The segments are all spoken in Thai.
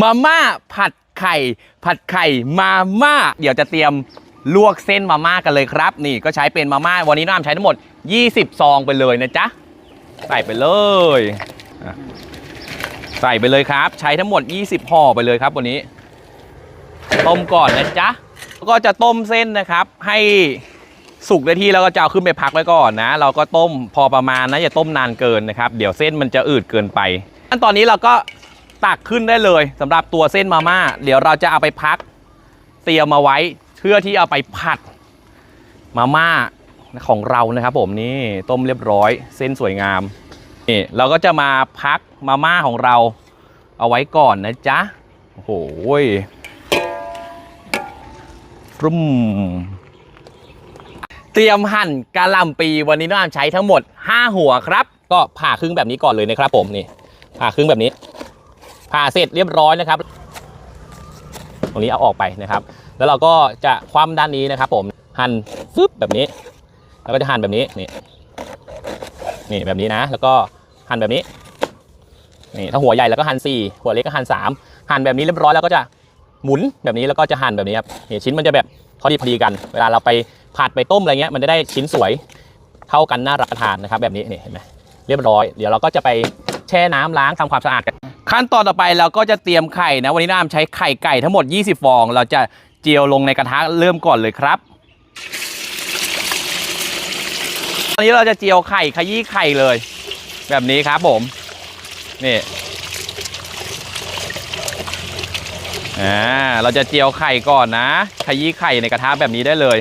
มาม่าผัดไข่ ผัดไข่มาม่า เดี๋ยวจะเตรียมลวกเส้นมาม่ากันเลยครับ นี่ก็ใช้เป็นมาม่าวันนี้น้ำใช้ทั้งหมด 20 ซองไปเลยนะจ๊ะ ใส่ไปเลยใส่ไปเลยครับ ใช้ทั้งหมด 20ห่อไปเลยครับวันนี้ ต้มก่อนนะจ๊ะก็จะต้มเส้นนะครับ ให้สุกได้ที่แล้วก็จะเอาขึ้นไปพักไว้ก่อนนะ เราก็ต้มพอประมาณนะอย่าต้มนานเกินนะครับ เดี๋ยวเส้นมันจะอืดเกินไปขั้นตอนนี้เราก็ ตักขึ้นได้เลยสำหรับตัวเส้นมาม่า เดี๋ยวเราจะเอาไปพัก เตรียมมาไว้เพื่อที่เอาไปผัดมาม่าของเรานะครับ ผมนี่ต้มเรียบร้อย เส้นสวยงามนี่เราก็จะมาพักมาม่าของเรา เอาไว้ก่อนนะจ๊ะโอ้โหรุ่มเตรียมหั่นกะหล่ำปีวันนี้น้องอามใช้ทั้งหมด 5 หัวครับ ก็ผ่าครึ่งแบบนี้ก่อนเลยนะครับผมนี่ผ่าครึ่งแบบนี้ ผ่าเสร็จเรียบร้อยนะครับ ตรงนี้เอาออกไปนะครับ แล้วเราก็จะคว่ำด้านนี้นะครับ ผมหั่นฟึบแบบนี้ แล้วก็จะหั่นแบบนี้นี่นี่แบบนี้นะ แล้วก็หั่นแบบนี้นี่ถ้าหัวใหญ่แล้วก็หั่นสี่หัวเล็กก็หั่นสามหั่นแบบนี้เรียบร้อยแล้วก็จะหมุนแบบนี้แล้วก็จะหั่นแบบนี้ครับนี่ชิ้นมันจะแบบพอดีพอดีกัน เวลาเราไปผัดไปต้มอะไรเงี้ยมันจะได้ชิ้นสวยเท่ากันน่ารับประทานนะครับ แบบนี้นี่เห็นไหมเรียบร้อย เดี๋ยวเราก็จะไปแช่น้ำล้างทำความสะอาดกัน ขั้นตอนต่อไปเราก็จะเตรียมไข่นะ วันนี้น้ำใช้ไข่ไก่ทั้งหมด 20 ฟอง เราจะเจียวลงในกระทะเริ่มก่อนเลยครับตอนนี้เราจะเจียวไข่ขยี้ไข่เลย แบบนี้ครับผม นี่อ่าเราจะเจียวไข่ก่อนนะ ขยี้ไข่ในกระทะแบบนี้ได้เลย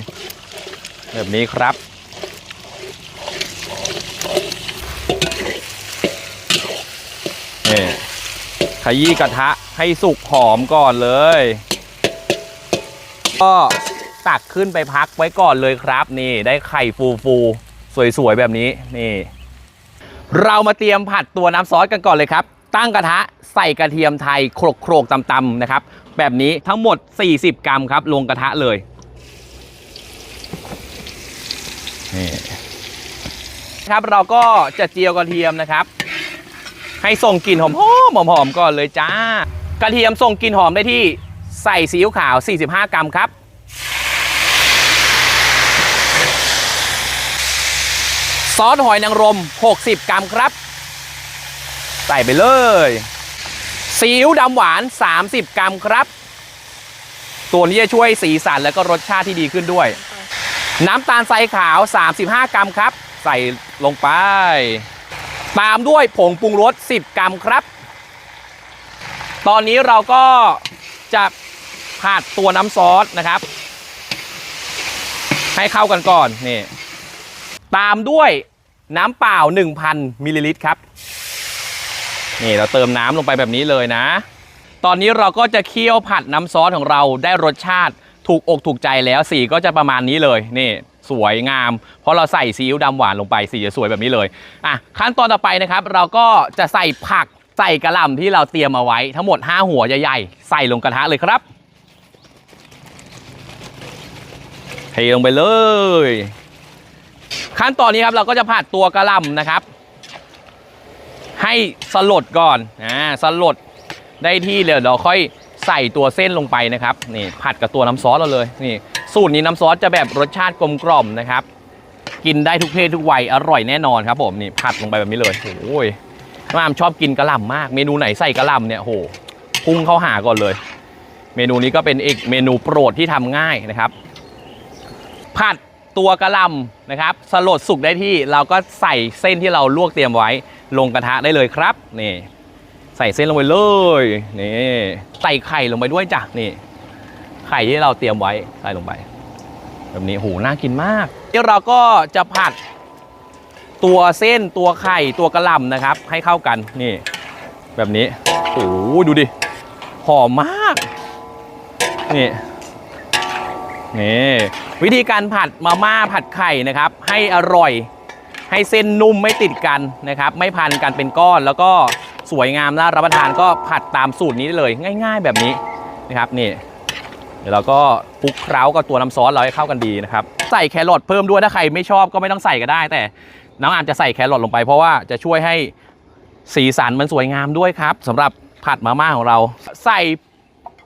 แบบนี้ครับ ขยี้กระทะให้สุกหอมก่อนเลย ก็ตักขึ้นไปพักไว้ก่อนเลยครับ นี่ได้ไข่ฟูฟูๆสวยๆแบบนี้นี่ เรามาเตรียมผัดตัวน้ำซอสกันก่อนเลยครับ ตั้งกระทะใส่กระเทียมไทยโครกๆตำๆนะครับ แบบนี้ทั้งหมด 40 กรัมครับ ลงกระทะเลยนี่ครับเราก็จะเจียวกระเทียมนะครับ ให้ส่งกลิ่นหอมหอมหอมก่อนเลยจ้า กระเทียมส่งกลิ่นหอมได้ที่ใส่ซีอิ๊วขาว 45 กรัมครับ ซอสหอยนางรม 60 กรัมครับ ใส่ไปเลยซีอิ๊วดำหวาน 30 กรัมครับตัวนี้จะช่วยสีสันและก็รสชาติที่ดีขึ้นด้วย น้ำตาลทรายขาว 35 กรัมครับ ใส่ลงไป ตามด้วยผงปรุงรส 10 กรัมครับ ตอนนี้เราก็จะผัดตัวน้ำซอสนะครับ ให้เข้ากันก่อนนี่ตามด้วยน้ำเปล่า 1,000มิลลิลิตรครับนี่เราเติมน้ำลงไปแบบนี้เลยนะ ตอนนี้เราก็จะเคี่ยวผัดน้ำซอสของเราได้รสชาติถูกอกถูกใจแล้วสีก็จะประมาณนี้เลยนี่ สวยงาม เพราะเราใส่ซีอิ๊วดำหวานลงไปสีจะสวยแบบนี้เลยอะขั้นตอนต่อไปนะครับ เราก็จะใส่ผักใส่กระหล่ำที่เราเตรียมมาไว้ทั้งหมด 5 หัวใหญ่ๆใส่ลงกระทะเลยครับเทลงไปเลย ขั้นตอนนี้ครับเราก็จะผัดตัวกระหล่ำนะครับ ให้สลดก่อนอ่าสลดได้ที่เดี๋ยวเราค่อย ใส่ตัวเส้นลงไปนะครับนี่ผัดกับตัวน้ำซอสเราเลยนี่สูตรนี้น้ำซอสจะแบบรสชาติกลมกล่อมนะครับ กินได้ทุกเพศทุกวัยอร่อยแน่นอนครับผมนี่ผัดลงไปแบบนี้เลยโอ้ยน้ามชอบกินกระหล่ำมาก เมนูไหนใส่กระหล่ำเนี่ยโหพุ่งเข้าหาก่อนเลย เมนูนี้ก็เป็นอีกเมนูโปรดที่ทำง่ายนะครับ ผัดตัวกระหลำนะครับสลดสุกได้ที่เราก็ใส่เส้นที่เราลวกเตรียมไว้ลงกระทะได้เลยครับนี่ ใส่เส้นลงไปเลยนี่ใส่ไข่ลงไปด้วยจ้ะนี่ ไข่ที่เราเตรียมไว้ใส่ลงไป แบบนี้โหน่ากินมากเดี๋ยวเราก็จะผัดตัวเส้นตัวไข่ตัวกระหล่ำนะครับ ให้เข้ากันนี่ แบบนี้โอ้ดูดิหอมมาก นี่นี่วิธีการผัดมาม่าผัดไข่นะครับ ให้อร่อยให้เส้นนุ่มไม่ติดกันนะครับ ไม่พันกันเป็นก้อนแล้วก็ สวยงามน่ารับประทานก็ผัดตามสูตรนี้ได้เลย ง่าย ๆ แบบนี้นะครับนี่เดี๋ยวเราก็คลุกเคล้ากับตัวน้ำซอสเราให้เข้ากันดีนะครับใส่แครอทเพิ่มด้วยถ้าใครไม่ชอบก็ไม่ต้องใส่ก็ได้ แต่น้องอามจะใส่แครอทลงไปเพราะว่าจะช่วยให้สีสันมันสวยงามด้วยครับสำหรับผัดมาม่าของเราใส่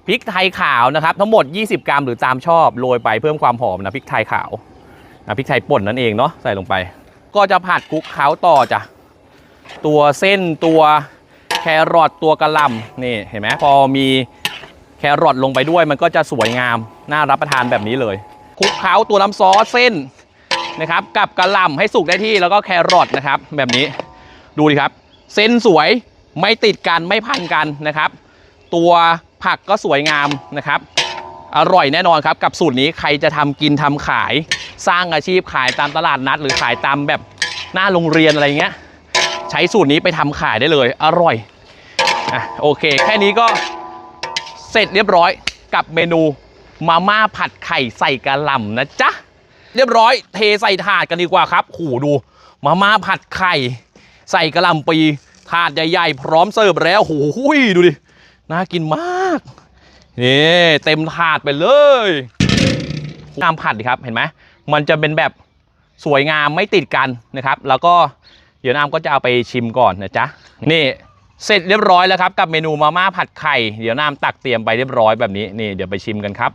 พริกไทยขาวนะครับทั้งหมด 20 กรัมหรือตามชอบโรยไปเพิ่มความหอมนะพริกไทยขาวนะพริกไทยป่นนั่นเองเนาะใส่ลงไป ก็จะผัดคลุกเคล้าต่อจ้ะตัวเส้นตัว แครอทตัวกระลำนี่เห็นไหมพอมีแครอทลงไปด้วยมันก็จะสวยงาม น่ารับประทานแบบนี้เลยคลุกเคล้าตัวน้ำซอสเส้นนะครับ กับกระลำให้สุกได้ที่แล้วก็แครอทนะครับ แบบนี้ดูดิครับ เส้นสวยไม่ติดกันไม่พันกันนะครับ ตัวผักก็สวยงามนะครับ อร่อยแน่นอนครับ กับสูตรนี้ใครจะทำกินทำขาย สร้างอาชีพขายตามตลาดนัด หรือขายตามแบบหน้าโรงเรียนอะไรเงี้ย ใช้สูตรนี้ไปทำขายได้เลย อร่อยอะโอเค แค่นี้ก็เสร็จเรียบร้อยกับเมนูมาม่าผัดไข่ใส่กะหล่ำนะจ๊ะ เรียบร้อยเทใส่ถาดกันดีกว่าครับหูดู มาม่าผัดไข่ ใส่กระหล่ำปีถาดใหญ่ๆ พร้อมเสิร์ฟแล้วโอ้โหดูดิ น่ากินมาก นี่เต็มถาดไปเลยน้ำผัดดิครับเห็นไหมมันจะเป็นแบบสวยงามไม่ติดกันนะครับ แล้วก็ เดี๋ยวน้ำก็จะเอาไปชิมก่อนนะจ๊ะนี่เสร็จเรียบร้อยแล้วครับกับเมนูมาม่าผัดไข่เดี๋ยวน้ำตักเตรียมไปเรียบร้อยแบบนี้นี่เดี๋ยวไปชิมกันครับ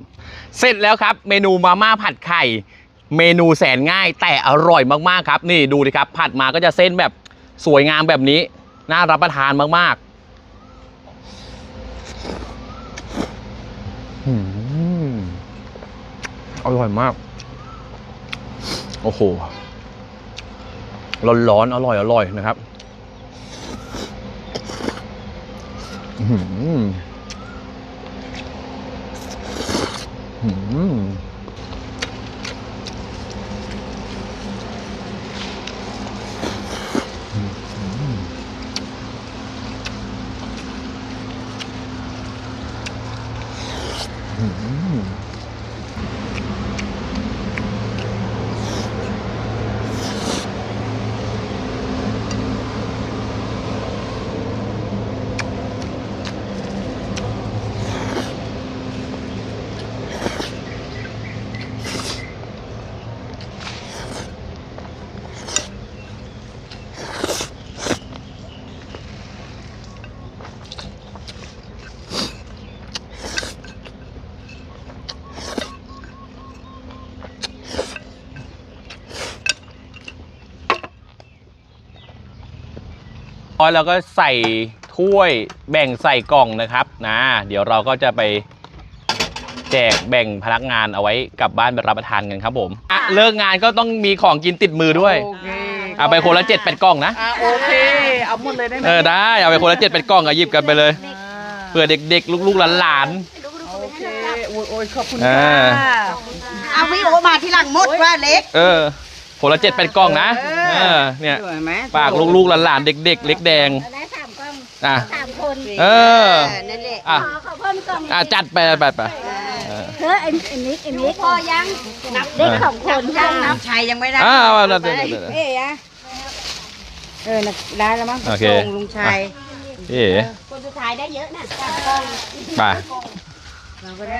เสร็จแล้วครับเมนูมาม่าผัดไข่ เมนูแสนง่ายแต่อร่อยมากๆครับ นี่ดูดิครับ ผัดมาก็จะเส้นแบบสวยงามแบบนี้ น่ารับประทานมากๆอืมอร่อยมาก โอ้โห ร้อนๆอร่อยอร่อยนะครับอื้อ ออื้อหือร้อยแล้วก็ใส่ถ้วยแบ่งใส่กล่องนะครับนะเดี๋ยวเราก็จะไปแจกแบ่งพนักงานเอาไว้กลับบ้านไปรับประทานกันครับผมอะเลิกงานก็ต้องมีของกินติดมือด้วยโอเคเอาไปคนละเจ็ดแปดกล่องนะอะโอเค เอาหมดเลยได้ไหมเออได้เอาไปคนละเจ็ดแปดกล่องอะหยิบกันไปเลยอ่าเผื่อเด็กๆ ลูกๆหลานโอเคโอ้ยโอ้ยขอบคุณอ่าค่ะเอาวิโอมาทีหลังหมดว่าเล็กๆเออคนละเจ็ดแปดกล่องนะ เอ อเนี่ยสวยไหมฝากลูกๆหลานๆเด็ก ๆ เล็กแดงได้สามกล้องอะ สามคนเออ นั่นแหละอะขอขอเพิ่มกล้องอะจัดไปไปไปเออเธอเอ็นเอ็นนิกเอ็นนิกพอยังนับเด็กสองคนยังนับชัยยังไม่ได้อ้าวเอาเอาเอาเอาเอาเอ๊ะเออได้แล้วมั้งโอเค ส่งลุงชัย เอ๋คนสุดท้ายได้เยอะนะสามกล้อง ไป เราก็ได้